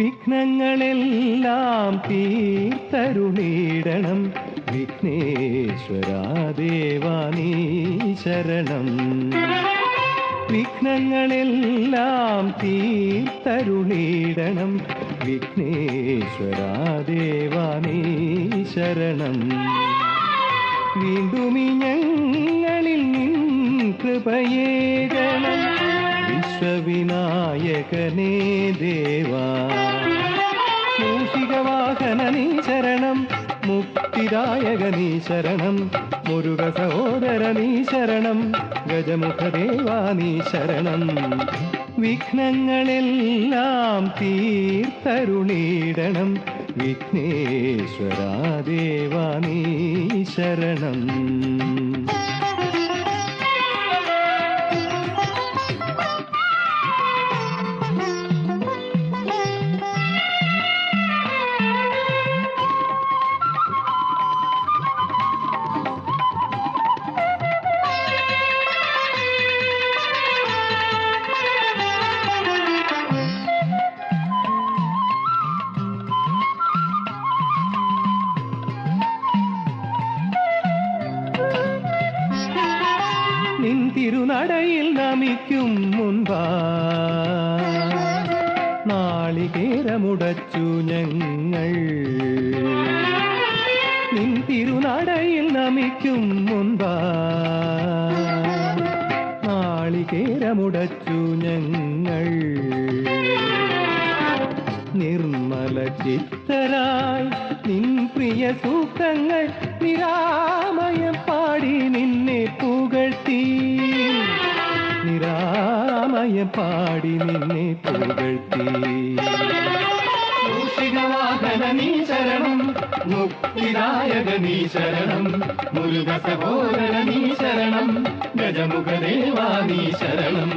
വിഘ്നങ്ങളെല്ലാം തീർത്തരുണീടണം വിഘ്നേശ്വരാ ദേവാനീ ശരണം. വിഘ്നങ്ങളെല്ലാം തീർത്തരുളീടണം. വിഘ്നേശ്വരാ ദേവാനീ ശരണം. വീണ്ടും ഞങ്ങളിൽ നിൻ കൃപയേകണം. വിശ്വവിനായകനേ ദേവാ മൂഷികവാഹന നീ ശരണം മുക്തിദായക നീ ശരണം മുരുക സഹോദര നീ ശരണം ഗജമുഖദേവാ നീ ശരണം. വിഘ്നങ്ങളെല്ലാം തീർത്തരുണീടണം വിഘ്നേശ്വരാദേവാ നീ ശരണം. തിരുനടയിൽ നമിക്കും മുൻപാ. നാളികേരമുടച്ചു ഞങ്ങൾ. നിൻ തിരുനടയിൽ നമിക്കും മുൻപാ. നാളികേരമുടച്ചു ഞങ്ങൾ. നിർമ്മല ചിത്തരായി നിൻ പ്രിയ സൂക്തങ്ങൾ നിരാമയം പാടി നിന്നെ പുകഴ്ത്തി പാടി നിന്നെ പുകഴ്ത്തി. നീ ശരണം മുക്തിദായക നീ ശരണം നീ ശരണം ഗജമുഖദേവാ നീ ശരണം.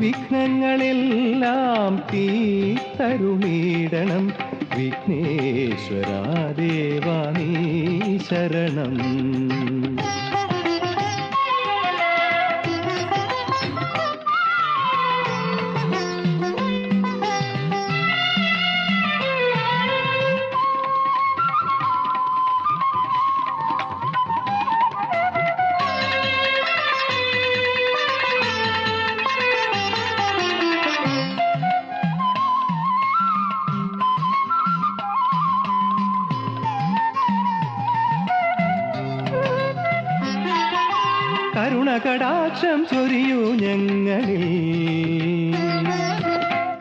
വിഘ്നങ്ങളെല്ലാം തീർത്തരുളീടണം വിഘ്നേശ്വരാ ദേവാ നീ ശരണം. കരുണകടാക്ഷം ചൊരിയൂ ഞങ്ങളിൽ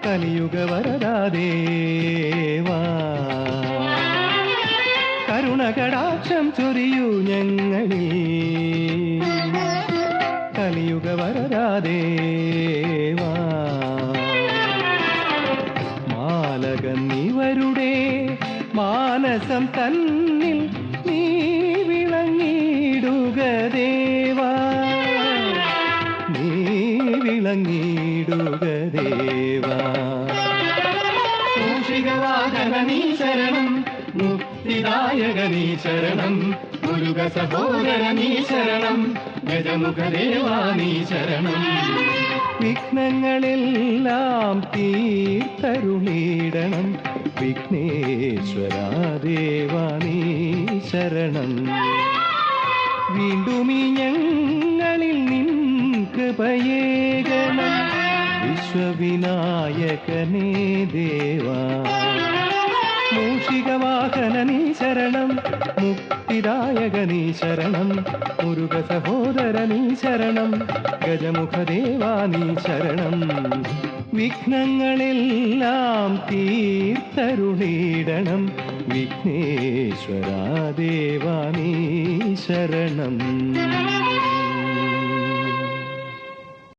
കലിയുഗ വരദാദേവാ കരുണകടാക്ഷം ചൊരിയൂ ഞങ്ങളിൽ കലിയുഗ വരദാദേവാ മാലകൻ മാനസം തന്നിൽ ശരണം. മുക്തിദായക നീ ശരണം. മുരുക സഹോദര നീ ശരണം. ഗജമുഖദേവാ നീ ശരണം. വിഘ്നങ്ങളെല്ലാം തീർത്തരുളീടണം വിഘ്നേശ്വരാ ദേവാ നീ ശരണം. വീണ്ടും ഈ ഞങ്ങളിൽ നിൻ കൃപയേകണം വിശ്വവിനായകനേ ദേവാ. മൂഷികവാഹന നീ ശരണം മുക്തിദായക നീ ശരണം മുരുക സഹോദര നീ ശരണം ഗജമുഖദേവാ നീ ശരണം വിഘ്നങ്ങളെല്ലാം തീർത്തരുളീടണം വിഘ്നേശ്വരാ ദേവാ നീ ശരണം